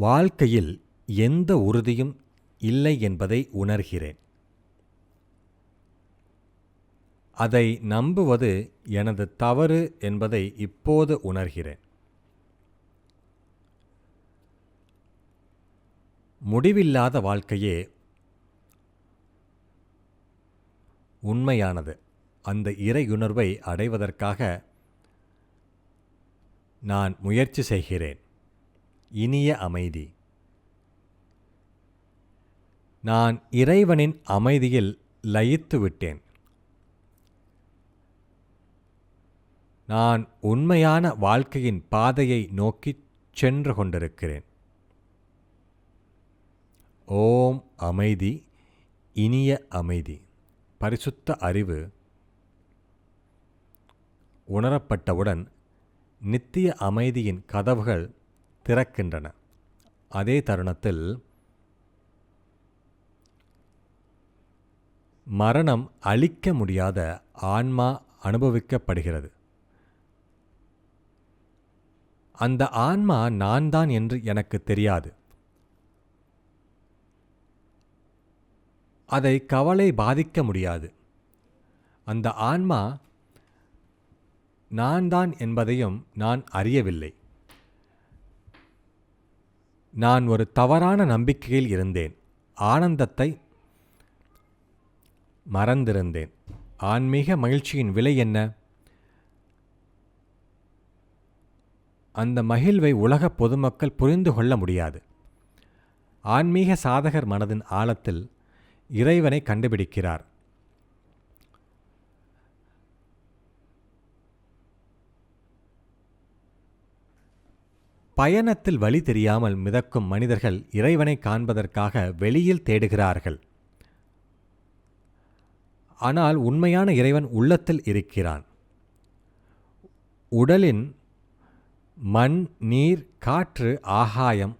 வாழ்க்கையில் எந்த உறுதியும் இல்லை என்பதை உணர்கிறேன். அதை நம்புவது எனது தவறு என்பதை இப்போது உணர்கிறேன். முடிவில்லாத வாழ்க்கையே உண்மையானது. அந்த இறையுணர்வை அடைவதற்காக நான் முயற்சி செய்கிறேன். இனிய அமைதி. நான் இறைவனின் அமைதியில் லயித்து விட்டேன். நான் உண்மையான வாழ்க்கையின் பாதையை நோக்கிச் சென்று கொண்டிருக்கிறேன். ஓம் அமைதி இனிய அமைதி. பரிசுத்த அறிவு உணரப்பட்டவுடன் நித்திய அமைதியின் கதவுகள் திறக்கின்றன. அதே தருணத்தில் மரணம் அழிக்க முடியாத ஆன்மா அனுபவிக்கப்படுகிறது. அந்த ஆன்மா நான் தான் என்று எனக்கு தெரியாது. அதை கவலை பாதிக்க முடியாது. அந்த ஆன்மா நான் தான் என்பதையும் நான் அறியவில்லை. நான் ஒரு தவறான நம்பிக்கையில் இருந்தேன். ஆனந்தத்தை மறந்திருந்தேன். ஆன்மீக மகிழ்ச்சியின் விலை என்ன? அந்த மகிழ்வை உலக பொதுமக்கள் புரிந்து கொள்ள முடியாது. ஆன்மீக சாதகர் மனதின் ஆழத்தில் இறைவனை கண்டுபிடிக்கிறார். பயணத்தில் வழி தெரியாமல் மிதக்கும் மனிதர்கள் இறைவனை காண்பதற்காக வெளியில் தேடுகிறார்கள். ஆனால் உண்மையான இறைவன் உள்ளத்தில் இருக்கிறான். உடலின் மண் நீர் காற்று ஆகாயம்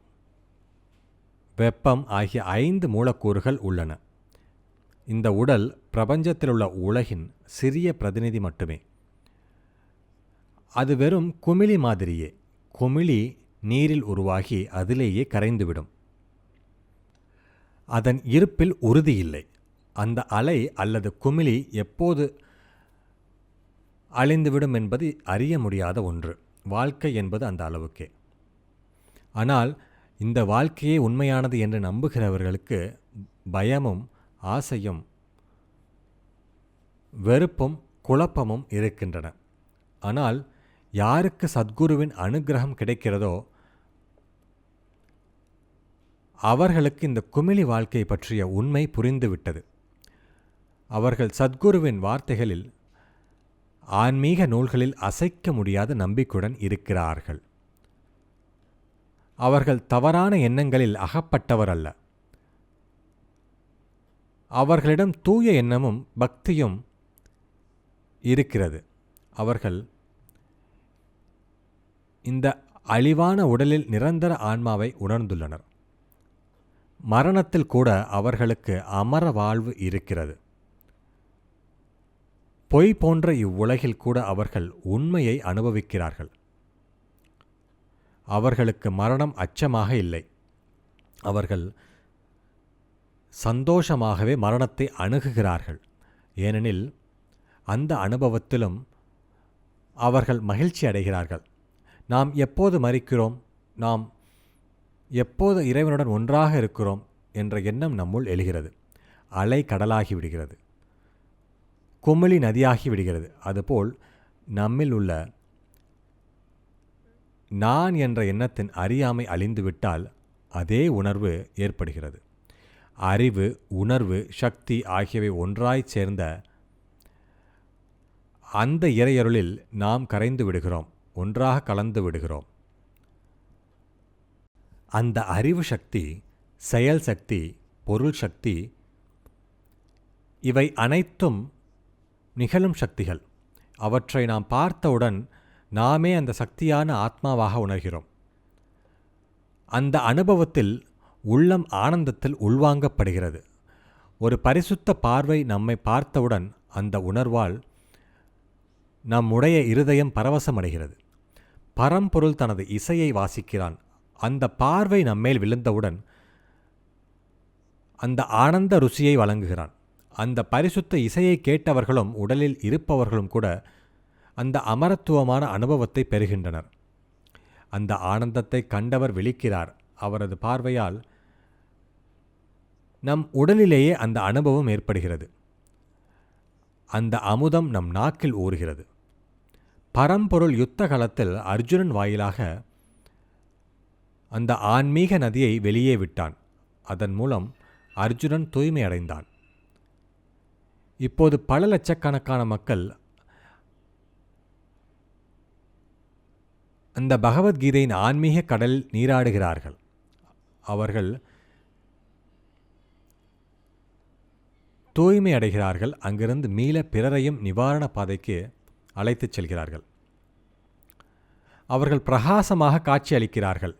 வெப்பம் ஆகிய ஐந்து மூலக்கூறுகள் உள்ளன. இந்த உடல் பிரபஞ்சத்திலுள்ள உலகின் சிறிய பிரதிநிதி மட்டுமே. அது வெறும் குமிழி மாதிரியே. குமிழி நீரில் உருவாகி அதிலேயே கரைந்துவிடும். அதன் இருப்பில் உறுதியில்லை அந்த அலை அல்லது குமிழி எப்போது அழிந்துவிடும் என்பது அறிய முடியாத ஒன்று. வாழ்க்கை என்பது அந்த அளவுக்கே. ஆனால் இந்த வாழ்க்கையே உண்மையானது என்று நம்புகிறவர்களுக்கு பயமும் ஆசையும் வெறுப்பும் குழப்பமும் இருக்கின்றன. ஆனால் யாருக்கு சத்குருவின் அனுகிரகம் கிடைக்கிறதோ அவர்களுக்கு இந்த குமிழி வாழ்க்கை பற்றிய உண்மை புரிந்துவிட்டது. அவர்கள் சத்குருவின் வார்த்தைகளில் ஆன்மீக நூல்களில் அசைக்க முடியாத நம்பிக்கையுடன் இருக்கிறார்கள். அவர்கள் தவறான எண்ணங்களில் அகப்பட்டவர் அல்ல அவர்களிடம் தூய எண்ணமும் பக்தியும் இருக்கிறது. அவர்கள் இந்த அழிவான உடலில் நிரந்தர ஆன்மாவை உணர்ந்துள்ளனர். மரணத்தில் கூட அவர்களுக்கு அமர வாழ்வு இருக்கிறது. பொய் போன்ற இவ்வுலகில் கூட அவர்கள் உண்மையை அனுபவிக்கிறார்கள். அவர்களுக்கு மரணம் அச்சமாக இல்லை. அவர்கள் சந்தோஷமாகவே மரணத்தை அணுகுகிறார்கள். ஏனெனில் அந்த அனுபவத்திலும் அவர்கள் மகிழ்ச்சி அடைகிறார்கள். நாம் எப்போது மறிக்கிறோம் நாம் எப்போது இறைவனுடன் ஒன்றாக இருக்கிறோம்? என்ற எண்ணம் நம்முள் எழுகிறது. அலை கடலாகி விடுகிறது. குமிழி நதியாகி விடுகிறது. அதுபோல் நம்மில் உள்ள நான் என்ற எண்ணத்தின் அறியாமை அழிந்துவிட்டால் அதே உணர்வு ஏற்படுகிறது. அறிவு உணர்வு சக்தி ஆகியவை ஒன்றாய்ச் சேர்ந்த அந்த இறையருளில் நாம் கரைந்து விடுகிறோம். ஒன்றாக கலந்து விடுகிறோம். அந்த அறிவு சக்தி செயல் சக்தி பொருள் சக்தி இவை அனைத்தும் நிகழும் சக்திகள். அவற்றை நாம் பார்த்தவுடன் நாமே அந்த சக்தியான ஆத்மாவாக உணர்கிறோம். அந்த அனுபவத்தில் உள்ளம் ஆனந்தத்தில் உள்வாங்கப்படுகிறது. ஒரு பரிசுத்த பார்வை நம்மை பார்த்தவுடன் அந்த உணர்வால் நம்முடைய இருதயம் பரவசமடைகிறது. பரம்பொருள் தனது இசையை வாசிக்கிறான். அந்த பார்வை நம்மேல் விழுந்தவுடன் அந்த ஆனந்த ருசியை வழங்குகிறான். அந்த பரிசுத்த இசையை கேட்டவர்களும் உடலில் இருப்பவர்களும் கூட அந்த அமரத்துவமான அனுபவத்தை பெறுகின்றனர். அந்த ஆனந்தத்தை கண்டவர் விழிக்கிறார். அவரது பார்வையால் நம் உடலிலேயே அந்த அனுபவம் ஏற்படுகிறது. அந்த அமுதம் நம் நாக்கில் ஊறுகிறது. பரம்பொருள் யுத்த களத்தில் அர்ஜுனன் வாயிலாக அந்த ஆன்மீக நதியை வெளியே விட்டான். அதன் மூலம் அர்ஜுனன் தூய்மை அடைந்தான் இப்போது பல லட்சக்கணக்கான மக்கள் அந்த பகவத்கீதையின் ஆன்மீக கடல் நீராடுகிறார்கள். அவர்கள் தூய்மை அடைகிறார்கள் அங்கிருந்து மீள பிறரையும் நிவாரண பாதைக்கு அழைத்துச் செல்கிறார்கள். அவர்கள் பிரகாசமாக காட்சி அளிக்கிறார்கள்.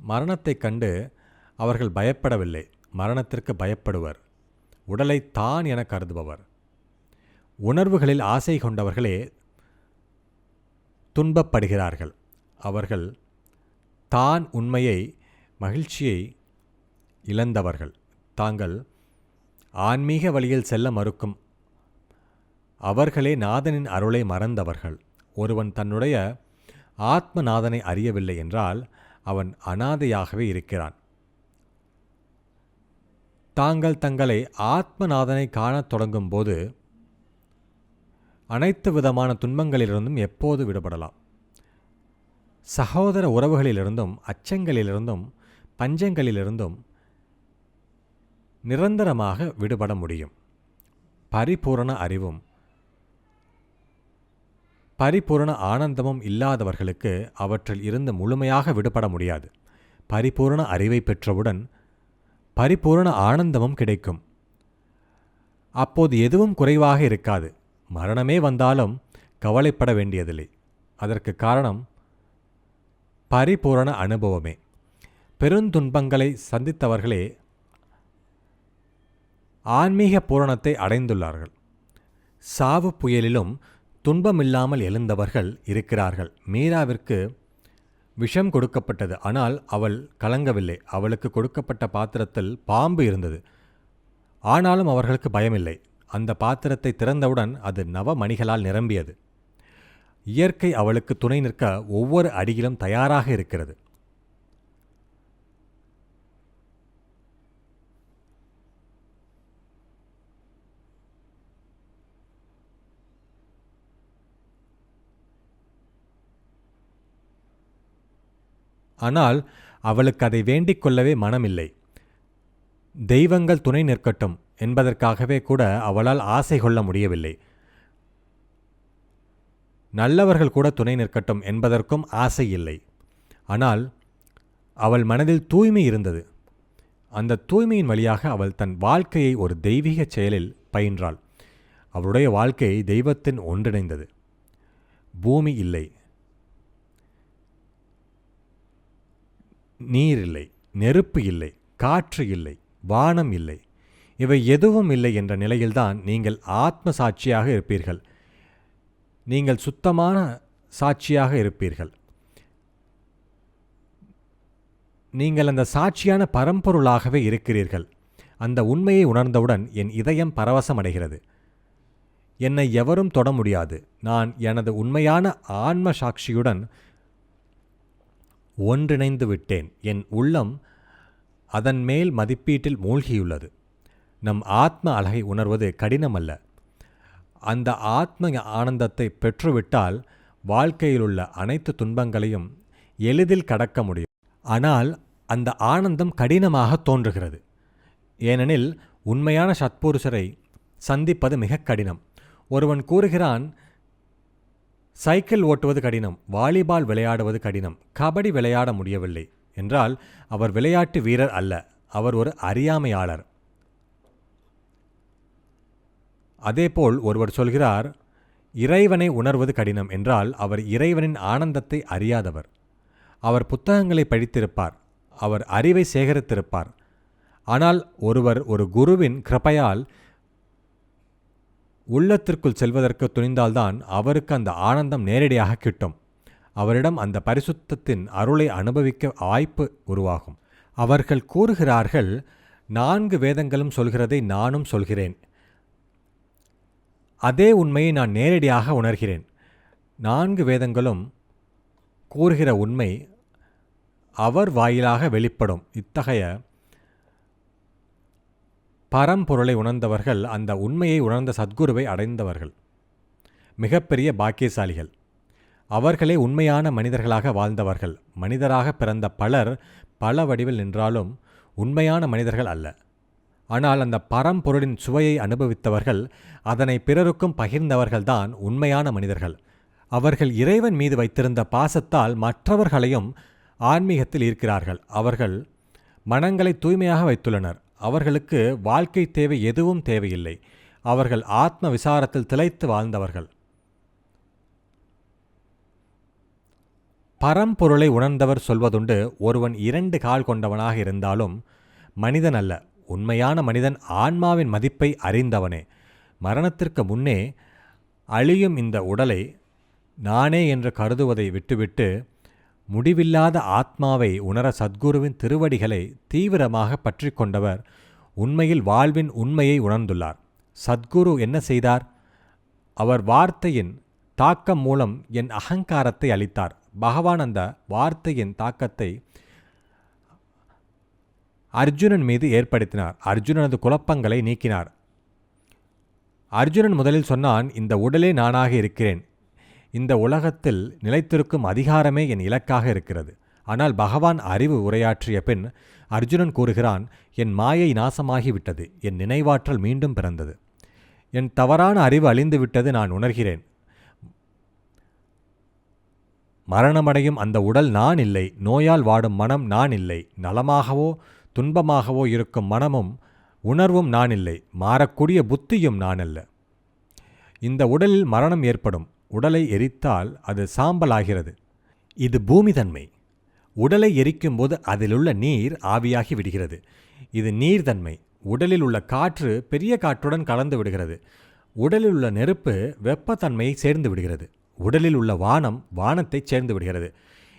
மரணத்தைக் கண்டு அவர்கள் பயப்படவில்லை. மரணத்திற்கு பயப்படுவர். உடலை தான் என கருதுபவர். உணர்வுகளில் ஆசை கொண்டவர்களே துன்பப்படுகிறார்கள். அவர்கள் தான் உண்மையை மகிழ்ச்சியை இழந்தவர்கள். தாங்கள் ஆன்மீக வழியில் செல்ல மறுக்கும் அவர்களே நாதனின் அருளை மறந்தவர்கள். ஒருவன் தன்னுடைய ஆத்மநாதனை அறியவில்லை என்றால் அவன் அனாதையாகவே இருக்கிறான். தாங்கள் தங்களை ஆத்மநாதனை காணத் தொடங்கும் போது அனைத்து விதமான துன்பங்களிலிருந்தும் எப்போது விடுபடலாம்? சகோதர உறவுகளிலிருந்தும் அச்சங்களிலிருந்தும் பஞ்சங்களிலிருந்தும் நிரந்தரமாக விடுபட முடியும். பரிபூரண அறிவும் பரிபூரண ஆனந்தமும் இல்லாதவர்களுக்கு அவற்றில் இருந்து முழுமையாக விடுபட முடியாது. பரிபூரண அறிவை பெற்றவுடன் பரிபூரண ஆனந்தமும் கிடைக்கும். அப்போது எதுவும் குறைவாக இருக்காது. மரணமே வந்தாலும் கவலைப்பட வேண்டியதில்லை. அதற்கு காரணம் பரிபூரண அனுபவமே. பெருந்துன்பங்களை சந்தித்தவர்களே ஆன்மீக பூரணத்தை அடைந்துள்ளார்கள். சாவு புயலிலும் துன்பமில்லாமல் எழுந்தவர்கள் இருக்கிறார்கள். மீராவிற்கு விஷம் கொடுக்கப்பட்டது. ஆனால் அவள் கலங்கவில்லை. அவளுக்கு கொடுக்கப்பட்ட பாத்திரத்தில் பாம்பு இருந்தது. ஆனாலும் அவர்களுக்கு பயமில்லை. அந்த பாத்திரத்தை திறந்தவுடன் அது நவமணிகளால் நிரம்பியது. இயற்கை அவளுக்கு துணை நிற்க ஒவ்வொரு அடியிலும் தயாராக இருக்கிறது. ஆனால் அவளுக்கு அதை வேண்டிக் கொள்ளவே மனமில்லை. தெய்வங்கள் துணை நிற்கட்டும் என்பதற்காகவே கூட அவளால் ஆசை கொள்ள முடியவில்லை. நல்லவர்கள் கூட துணை நிற்கட்டும் என்பதற்கும் ஆசை இல்லை. ஆனால் அவள் மனதில் தூய்மை இருந்தது. அந்த தூய்மையின் வழியாக அவள் தன் வாழ்க்கையை ஒரு தெய்வீக செயலில் பயின்றாள். அவளுடைய வாழ்க்கை தெய்வத்தின் ஒன்றிணைந்தது. பூமி இல்லை. நீர் இல்லை நெருப்பு இல்லை காற்று இல்லை வானம் இல்லை. இவை எதுவும் இல்லை என்ற நிலையில்தான் நீங்கள் ஆத்ம சாட்சியாக இருப்பீர்கள். நீங்கள் சுத்தமான சாட்சியாக இருப்பீர்கள். நீங்கள் அந்த சாட்சியான பரம்பொருளாகவே இருக்கிறீர்கள். அந்த உண்மையை உணர்ந்தவுடன் என் இதயம் பரவசமடைகிறது. என்னை எவரும் தொட முடியாது. நான் எனது உண்மையான ஆன்ம சாட்சியுடன் ஒன்றிணைந்து விட்டேன் என் உள்ளம் அதன் மேல் மதிப்பீட்டில் மூழ்கியுள்ளது. நம் ஆத்ம அழகை உணர்வது கடினமல்ல. அந்த ஆத்ம ஆனந்தத்தை பெற்றுவிட்டால் வாழ்க்கையிலுள்ள அனைத்து துன்பங்களையும் எளிதில் கடக்க முடியும். ஆனால் அந்த ஆனந்தம் கடினமாக தோன்றுகிறது. ஏனெனில் உண்மையான சத்புருஷரை சந்திப்பது மிக கடினம். ஒருவன் கூறுகிறான் சைக்கிள் ஓட்டுவது கடினம் வாலிபால் விளையாடுவது கடினம் கபடி விளையாட முடியவில்லை என்றால் அவர் விளையாட்டு வீரர் அல்ல அவர் ஒரு அறியாமையாளர். அதேபோல் ஒருவர் சொல்கிறார் இறைவனை உணர்வது கடினம் என்றால் அவர் இறைவனின் ஆனந்தத்தை அறியாதவர். அவர் புத்தகங்களை படித்திருப்பார் அவர் அறிவை சேகரித்திருப்பார். ஆனால் ஒருவர் ஒரு குருவின் கிருபையால் உள்ளத்திற்குள் செல்வதற்கு துணிந்தால்தான் அவருக்கு அந்த ஆனந்தம் நேரடியாக கிட்டும். அவரிடம் அந்த பரிசுத்தத்தின் அருளை அனுபவிக்க வாய்ப்பு உருவாகும். அவர்கள் கூறுகிறார்கள் நான்கு வேதங்களும் சொல்கிறதை நானும் சொல்கிறேன். அதே உண்மையை நான் நேரடியாக உணர்கிறேன். நான்கு வேதங்களும் கூறுகிற உண்மை அவர் வாயிலாக வெளிப்படும். இத்தகைய பரம்பொருளை உணர்ந்தவர்கள் அந்த உண்மையை உணர்ந்த சத்குருவை அடைந்தவர்கள். மிகப்பெரிய பாக்கியசாலிகள். அவர்களே உண்மையான மனிதர்களாக வாழ்ந்தவர்கள். மனிதராக பிறந்த பலர் பல வடிவில் நின்றாலும் உண்மையான மனிதர்கள் அல்ல. ஆனால் அந்த பரம்பொருளின் சுவையை அனுபவித்தவர்கள் அதனை பிறருக்கும் பகிர்ந்தவர்கள்தான் உண்மையான மனிதர்கள். அவர்கள் இறைவன் மீது வைத்திருந்த பாசத்தால் மற்றவர்களையும் ஆன்மீகத்தில் ஈர்க்கிறார்கள். அவர்கள் மனங்களை தூய்மையாக வைத்துள்ளனர். அவர்களுக்கு வாழ்க்கை தேவை எதுவும் தேவையில்லை. அவர்கள் ஆத்ம விசாரத்தில் திளைத்து வாழ்ந்தவர்கள். பரம்பொருளை உணர்ந்தவர் சொல்வதுண்டு ஒருவன் இரண்டு கால் கொண்டவனாக இருந்தாலும் மனிதன் அல்ல உண்மையான மனிதன் ஆன்மாவின் மதிப்பை அறிந்தவனே. மரணத்திற்கு முன்னே அழியும் இந்த உடலை நானே என்று கருதுவதை விட்டுவிட்டு முடிவில்லாத ஆத்மாவை உணர சத்குருவின் திருவடிகளை தீவிரமாக பற்றி கொண்டவர் உண்மையில் வாழ்வின் உண்மையை உணர்ந்துள்ளார். சத்குரு என்ன செய்தார்? அவர் வார்த்தையின் தாக்கம் மூலம் என் அகங்காரத்தை அளித்தார். பகவான் அந்த வார்த்தையின் தாக்கத்தை அர்ஜுனன் மீது ஏற்படுத்தினார். அர்ஜுனனது குழப்பங்களை நீக்கினார். அர்ஜுனன் முதலில் சொன்னான் இந்த உடலே நானாக இருக்கிறேன். இந்த உலகத்தில் நிலைத்திருக்கும் அதிகாரமே என் இலக்காக இருக்கிறது. ஆனால் பகவான் அறிவு உரையாற்றிய பின் அர்ஜுனன் கூறுகிறான் என் மாயை நாசமாகிவிட்டது என் நினைவாற்றல் மீண்டும் பிறந்தது. என் தவறான அறிவு அழிந்து விட்டது நான் உணர்கிறேன். மரணமடையும் அந்த உடல் நான் இல்லை நோயால் வாடும் மனம் நான் இல்லை. நலமாகவோ துன்பமாகவோ இருக்கும் மனமும் உணர்வும் நான் இல்லை. மாறக்கூடிய புத்தியும் நான் அல்ல. இந்த உடலில் மரணம் ஏற்படும். உடலை எரித்தால் அது சாம்பலாகிறது. இது பூமி தன்மை உடலை எரிக்கும்போது அதிலுள்ள நீர் ஆவியாகி விடுகிறது. இது நீர்தன்மை. உடலில் உள்ள காற்று பெரிய காற்றுடன் கலந்து விடுகிறது. உடலில் உள்ள நெருப்பு வெப்பத்தன்மையை சேர்ந்து விடுகிறது. உடலில் உள்ள வானம் வானத்தைச் சேர்ந்து விடுகிறது.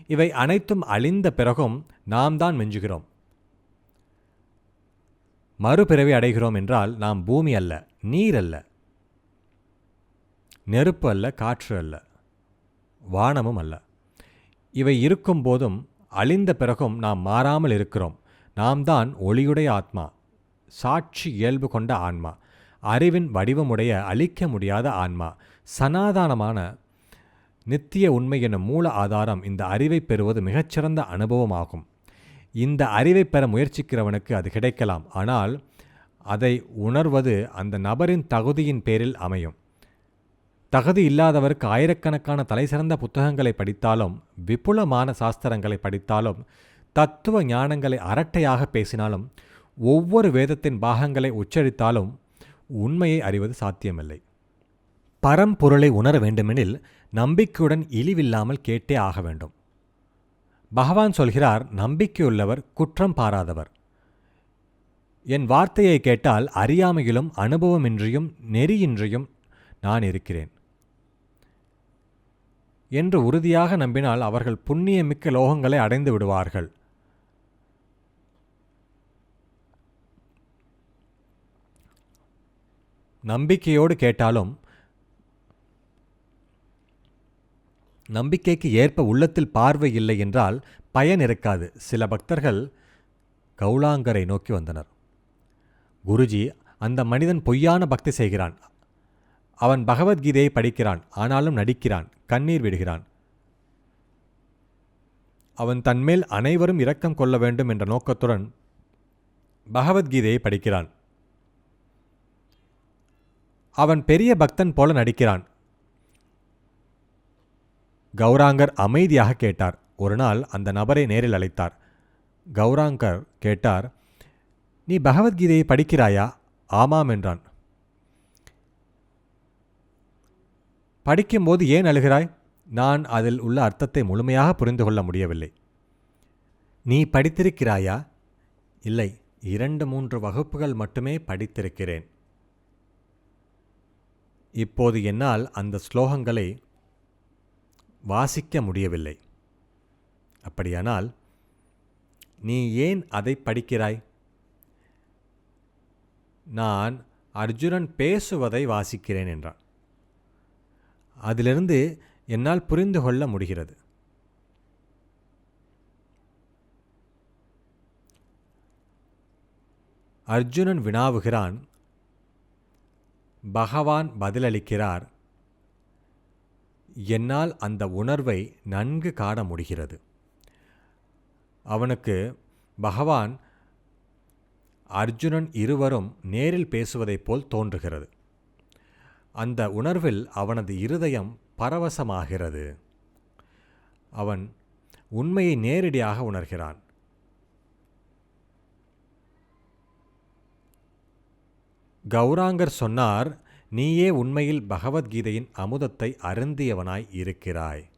இவை அனைத்தும் அழிந்த பிறகும் நாம் தான் மிஞ்சுகிறோம். மறுபிறவி அடைகிறோம் என்றால் நாம் பூமி அல்ல நீர் அல்ல. நெருப்பு அல்ல காற்று அல்ல வானமும் அல்ல. இவை இருக்கும் போதும் அழிந்த பிறகும் நாம் மாறாமல் இருக்கிறோம். நாம் தான் ஒளியுடைய ஆத்மா சாட்சி இயல்பு கொண்ட ஆன்மா அறிவின் வடிவமுடைய அழிக்க முடியாத ஆன்மா சனாதானமான நித்திய உண்மை எனும் மூல ஆதாரம் இந்த அறிவை பெறுவது மிகச்சிறந்த அனுபவமாகும் இந்த அறிவை பெற முயற்சிக்கிறவனுக்கு அது கிடைக்கலாம் ஆனால் அதை உணர்வது அந்த நபரின் தகுதியின் பேரில் அமையும். தகுதி இல்லாதவருக்கு ஆயிரக்கணக்கான தலைசிறந்த புத்தகங்களை படித்தாலும் விபுலமான சாஸ்திரங்களை படித்தாலும் தத்துவ ஞானங்களை அரட்டையாக பேசினாலும் ஒவ்வொரு வேதத்தின் பாகங்களை உச்சரித்தாலும் உண்மையை அறிவது சாத்தியமில்லை. பரம்பொருளை உணர வேண்டுமெனில் நம்பிக்கையுடன் இழிவில்லாமல் கேட்டே ஆக வேண்டும். பகவான் சொல்கிறார் நம்பிக்கையுள்ளவர் குற்றம் பாராதவர். என் வார்த்தையை கேட்டால் அறியாமையிலும் அனுபவமின்றியும் நெறியின்றியும் நான் இருக்கிறேன். என்று உறுதியாக நம்பினால் அவர்கள் புண்ணியமிக்க லோகங்களை அடைந்து விடுவார்கள். நம்பிக்கையோடு கேட்டாலும் நம்பிக்கைக்கு ஏற்ப உள்ளத்தில் பார்வை இல்லை என்றால் பயன் இருக்காது. சில பக்தர்கள் கௌலாங்கரை நோக்கி வந்தனர். குருஜி அந்த மனிதன் பொய்யான பக்தி செய்கிறான். அவன் பகவத்கீதையை படிக்கிறான் ஆனாலும் நடிக்கிறான் கண்ணீர் விடுகிறான். அவன் தன்மேல் அனைவரும் இரக்கம் கொள்ள வேண்டும் என்ற நோக்கத்துடன் பகவத்கீதையை படிக்கிறான். அவன் பெரிய பக்தன் போல நடிக்கிறான். கௌராங்கர் அமைதியாக கேட்டார். ஒரு நாள் அந்த நபரை நேரில் அழைத்தார். கௌராங்கர் கேட்டார் நீ பகவத்கீதையை படிக்கிறாயா? ஆமாம் என்றான். படிக்கும்போது ஏன் அழுகிறாய்? நான் அதில் உள்ள அர்த்தத்தை முழுமையாக புரிந்து கொள்ள முடியவில்லை. நீ படித்திருக்கிறாயா? இல்லை. இரண்டு மூன்று வகுப்புகள் மட்டுமே படித்திருக்கிறேன். இப்போது என்னால் அந்த ஸ்லோகங்களை வாசிக்க முடியவில்லை. அப்படியானால் நீ ஏன் அதை படிக்கிறாய்? நான் அர்ஜுனன் பேசுவதை வாசிக்கிறேன் என்றான். அதிலிருந்து என்னால் புரிந்து கொள்ள முடிகிறது. அர்ஜுனன் வினாவுகிறான் பகவான் பதிலளிக்கிறார். என்னால் அந்த உணர்வை நன்கு காண முடிகிறது. அவனுக்கு பகவான் அர்ஜுனன் இருவரும் நேரில் பேசுவதைப் போல் தோன்றுகிறது. அந்த உணர்வில் அவனது இருதயம் பரவசமாகிறது. அவன் உண்மையை நேரடியாக உணர்கிறான். கௌராங்கர் சொன்னார் நீயே உண்மையில் பகவத்கீதையின் அமுதத்தை அருந்தியவனாய் இருக்கிறாய்.